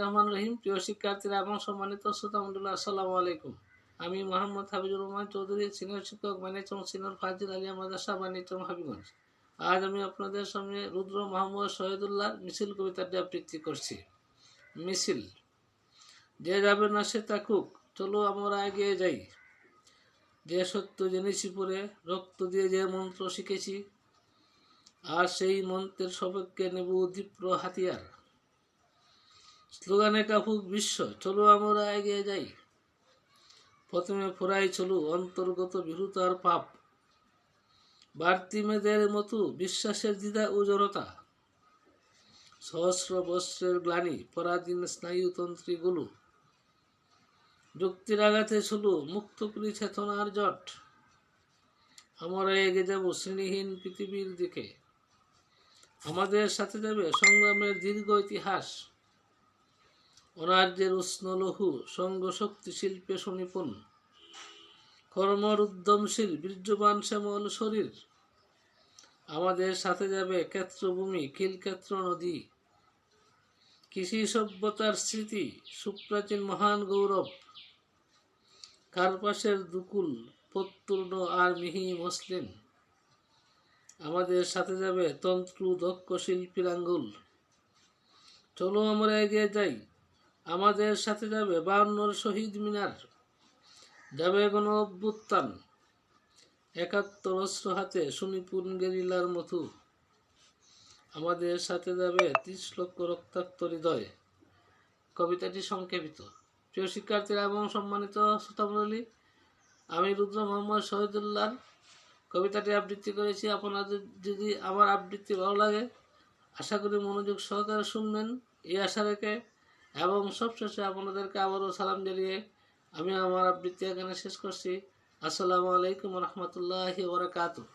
রহমান রহিম। প্রিয় শিক্ষার্থীরা এবং সম্মানিত শ্রোতামন্ডলী আসসালামু আলাইকুম। আমি মোহাম্মদ হাবিজুর রহমান চৌধুরী, সিনিয়র শিক্ষক বাণিজ্য সিনিয়র ফাজিল আলিয়া মাদ্রাসা বাণিজ্য হাবিগঞ্জ আজ আমি আপনাদের সামনে রুদ্র মোহাম্মদ শহীদুল্লাহ মিছিল কবিতাটি আবৃত্তি করছি। মিছিল, যে যাবে না সে থাকুক, চলো আমরা এগিয়ে যাই। যে সত্য জেনেছি পরে রক্ত দিয়ে যে মন্ত্র শিখেছি, আর সেই মন্ত্রের সপক্ষে নেব দীপ্র হাতিয়ার। স্লোগানে কাপুক বিশ্ব। চলো আমরা এগিয়ে যাই। প্রথমে ফুরাই চলু, অন্তর্গত বিরুতার পাপ। বাড়তি মেয়েদের মতো বিশ্বাসের দ্বিধা ও জড়তা। সহস্র বস্ত্রের গ্লানি, পরাধীন স্নায়ুতন্ত্রীগুলো যুক্তির আঘাতে চলু, মুক্ত করি চেতনার জট। আমরা এগে যাব শ্রেণীহীন পৃথিবীর দিকে। আমাদের সাথে যাবে সংগ্রামের দীর্ঘ ইতিহাস। অনার্যের উষ্ণ লঘু সঙ্গ শক্তি শিল্পে সুনিপুণ কর্মর উদ্যমশীল বীর্যবান শ্যামল শরীর। আমাদের সাথে যাবে ক্ষেত্রভূমি, খিলক্ষেত্র নদী। কৃষি সভ্যতার স্মৃতি, সুপ্রাচীন মহান গৌরব। কার্পাসের দুকুল, প্রত্যূর্ণ আর মিহি মসলিন। আমাদের সাথে যাবে তন্ত্র দক্ষ শিল্পীর আঙ্গুল। চলো আমরা এগিয়ে যাই। আমাদের সাথে যাবে বায়ান্নর শহীদ মিনার। যাবে গণ অভ্যুত্থান। একাত্তর অস্ত্র হাতে সুনিপুণ গেরিলার মতো আমাদের সাথে যাবে ত্রিশ লক্ষ রক্তাক্ত হৃদয়। কবিতাটি সংক্ষেপিত। প্রিয় শিক্ষার্থীরা এবং সম্মানিত শ্রোতামণ্ডলী, আমি রুদ্র মোহাম্মদ শহীদুল্লাহ কবিতাটি আবৃত্তি করেছি। আপনাদের যদি আমার আবৃত্তি ভালো লাগে, আশা করি মনোযোগ সহকারে শুনবেন। এই আশা রেখে এবং সবশেষে আপনাদেরকে আবারও সালাম জানিয়ে আমি আমার আবৃত্তি এখানে শেষ করছি। আসসালামু আলাইকুম রহমতুল্লাহি ওবরাকাতুহ